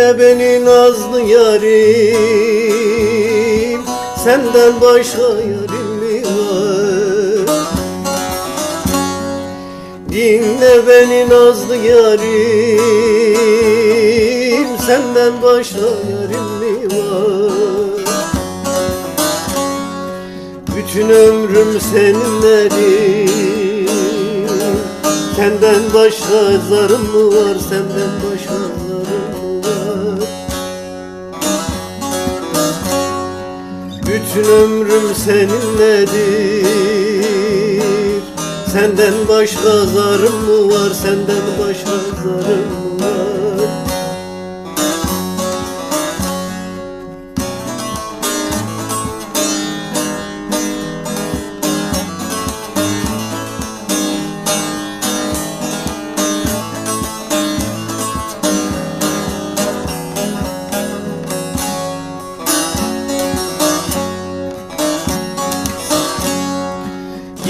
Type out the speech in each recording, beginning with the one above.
Dinle beni nazlı yarim Senden başka yarim mi var? Dinle beni nazlı yarim Senden başka yarim mi var? Bütün ömrüm seninledir Senden başka zarım mı var Senden başka Bütün ömrüm seninledir. Senden başka zarım mı var? Senden başka zarım mı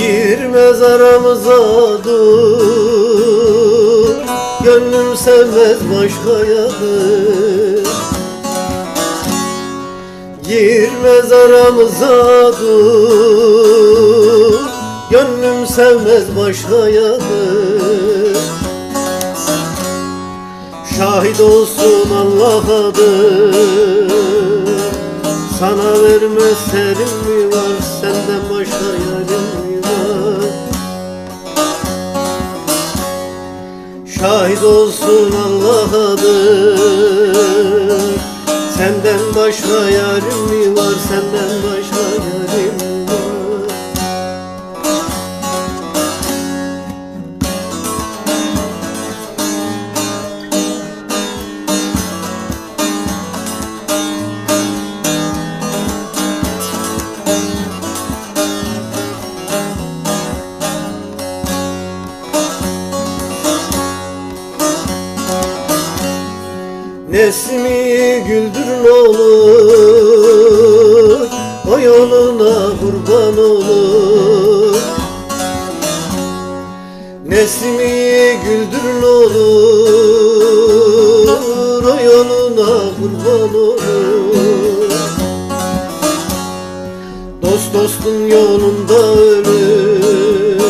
Girmez aramıza dur. Gönlüm sevmez başkayadır Girmez aramıza dur. Gönlüm sevmez başkayadır Şahit olsun Allah'adır Sana vermez serin mi var? Senden başka yarim Şahit olsun Allah'adır Senden başka yarim mi var? Senden başka yarim Nesmi güldür ne olur O yoluna kurban olur. Nesmi güldür ne olur O yoluna kurban olur. Dost dostun yolunda ölür.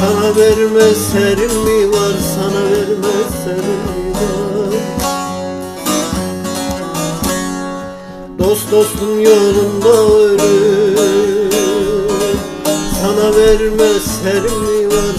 Sana vermez serin mi var? Sana vermez serin mi Dost dostun yolunda ölür Sana vermez serin mi var